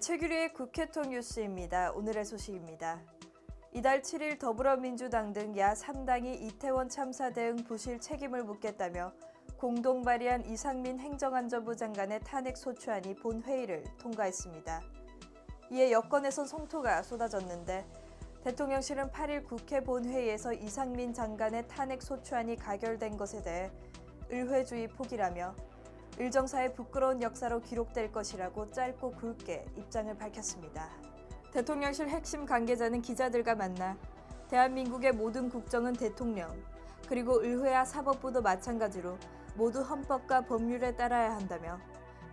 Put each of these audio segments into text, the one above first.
최규리의 국회통 뉴스입니다. 오늘의 소식입니다. 이달 7일 더불어민주당 등 야 3당이 이태원 참사 대응 부실 책임을 묻겠다며 공동 발의한 이상민 행정안전부 장관의 탄핵 소추안이 본회의를 통과했습니다. 이에 여권에선 성토가 쏟아졌는데 대통령실은 8일 국회 본회의에서 이상민 장관의 탄핵 소추안이 가결된 것에 대해 의회주의 포기라며 의정사의 부끄러운 역사로 기록될 것이라고 짧고 굵게 입장을 밝혔습니다. 대통령실 핵심 관계자는 기자들과 만나 대한민국의 모든 국정은 대통령 그리고 의회와 사법부도 마찬가지로 모두 헌법과 법률에 따라야 한다며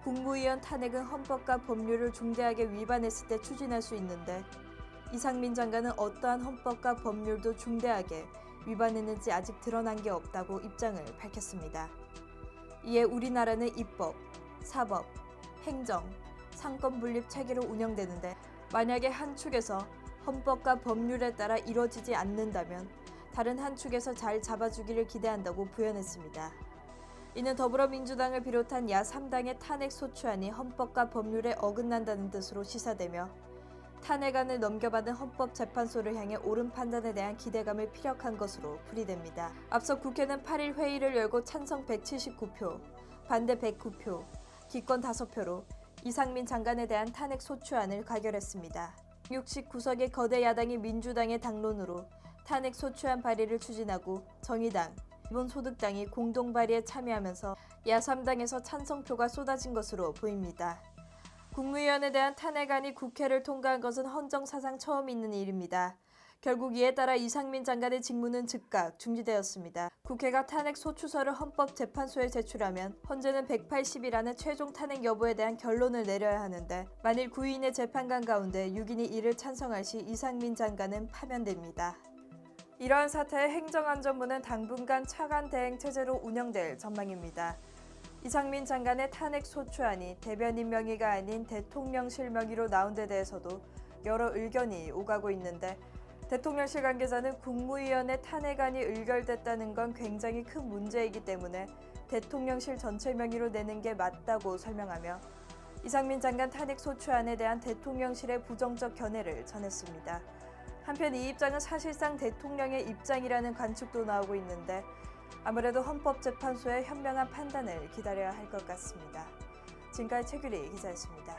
국무위원 탄핵은 헌법과 법률을 중대하게 위반했을 때 추진할 수 있는데 이상민 장관은 어떠한 헌법과 법률도 중대하게 위반했는지 아직 드러난 게 없다고 입장을 밝혔습니다. 이에 우리나라는 입법, 사법, 행정, 상권 분립 체계로 운영되는데 만약에 한 축에서 헌법과 법률에 따라 이뤄지지 않는다면 다른 한 축에서 잘 잡아주기를 기대한다고 부연했습니다. 이는 더불어민주당을 비롯한 야 3당의 탄핵 소추안이 헌법과 법률에 어긋난다는 뜻으로 시사되며 탄핵안을 넘겨받은 헌법재판소를 향해 옳은 판단에 대한 기대감을 피력한 것으로 풀이됩니다. 앞서 국회는 8일 회의를 열고 찬성 179표, 반대 109표, 기권 5표로 이상민 장관에 대한 탄핵 소추안을 가결했습니다. 69석의 거대 야당이 민주당의 당론으로 탄핵 소추안 발의를 추진하고 정의당, 기본소득당이 공동 발의에 참여하면서 야 3당에서 찬성표가 쏟아진 것으로 보입니다. 국무위원에 대한 탄핵안이 국회를 통과한 것은 헌정사상 처음 있는 일입니다. 결국 이에 따라 이상민 장관의 직무는 즉각 중지되었습니다. 국회가 탄핵 소추서를 헌법재판소에 제출하면 헌재는 180이라는 최종 탄핵 여부에 대한 결론을 내려야 하는데 만일 9인의 재판관 가운데 6인이 이를 찬성할 시 이상민 장관은 파면됩니다. 이러한 사태에 행정안전부는 당분간 차관 대행 체제로 운영될 전망입니다. 이상민 장관의 탄핵 소추안이 대변인 명의가 아닌 대통령실 명의로 나온 데 대해서도 여러 의견이 오가고 있는데 대통령실 관계자는 국무위원회 탄핵안이 의결됐다는 건 굉장히 큰 문제이기 때문에 대통령실 전체 명의로 내는 게 맞다고 설명하며 이상민 장관 탄핵 소추안에 대한 대통령실의 부정적 견해를 전했습니다. 한편 이 입장은 사실상 대통령의 입장이라는 관측도 나오고 있는데 아무래도 헌법재판소의 현명한 판단을 기다려야 할 것 같습니다. 지금까지 최규리 기자였습니다.